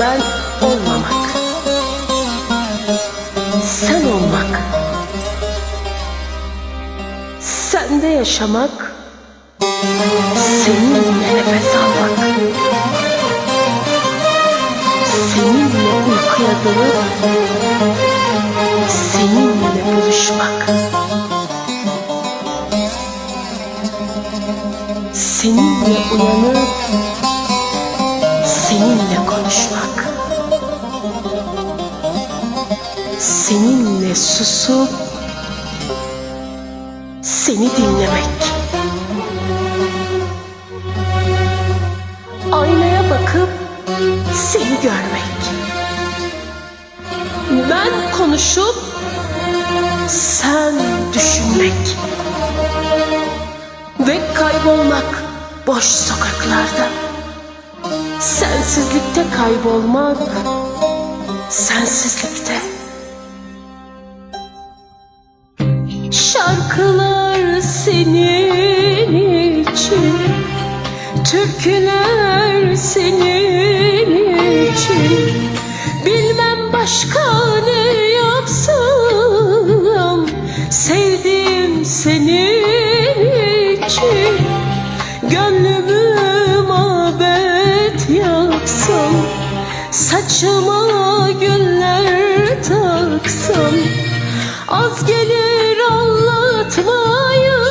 Ben olmamak. Sen olmak. Sende yaşamak. Seninle nefes almak. Seninle uykuya dalıp seninle buluşmak. Seninle uyanıp konuşmak. Seninle susup seni dinlemek. Aynaya bakıp seni görmek. Ben konuşup sen düşünmek. Ve kaybolmak boş sokaklarda. Sensizlikte kaybolmak, sensizlikte. Şarkılar senin için, türküler senin için. Bilmem başka ne yapsam, sevdiğim senin için. Gönlümü saçıma güller taksam. Az gelir anlatmaya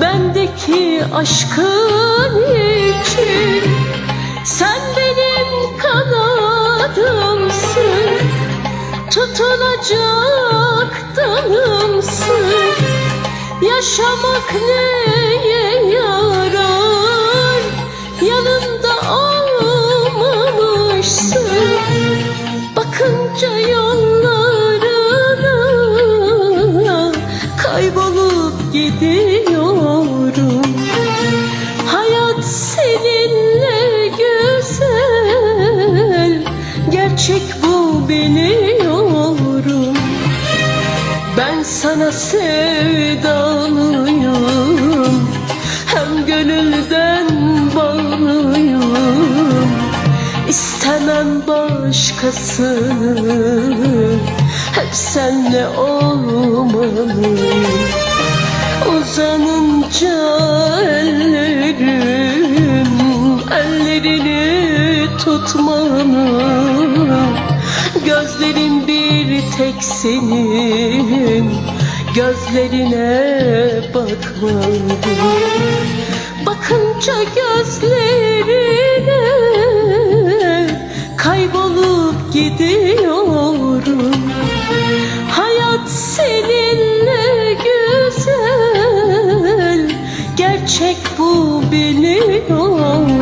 Bendeki aşkın için Sen benim kanadımsın. Tutunacak dalımsın Yaşamak neye yarar Gerçek bu biliyorum Ben sana sevdalıyım. Hem gönülden bağlıyım. İstemem başkasını. Hep senle olmalıyım Uzanınca ellerim Ellerini tutmalı Gözlerin bir tek senin. Gözlerine bakmalı Bakınca gözlerine kaybolup gidiyorum. Hayat seninle güzel. Gerçek bu biliyorum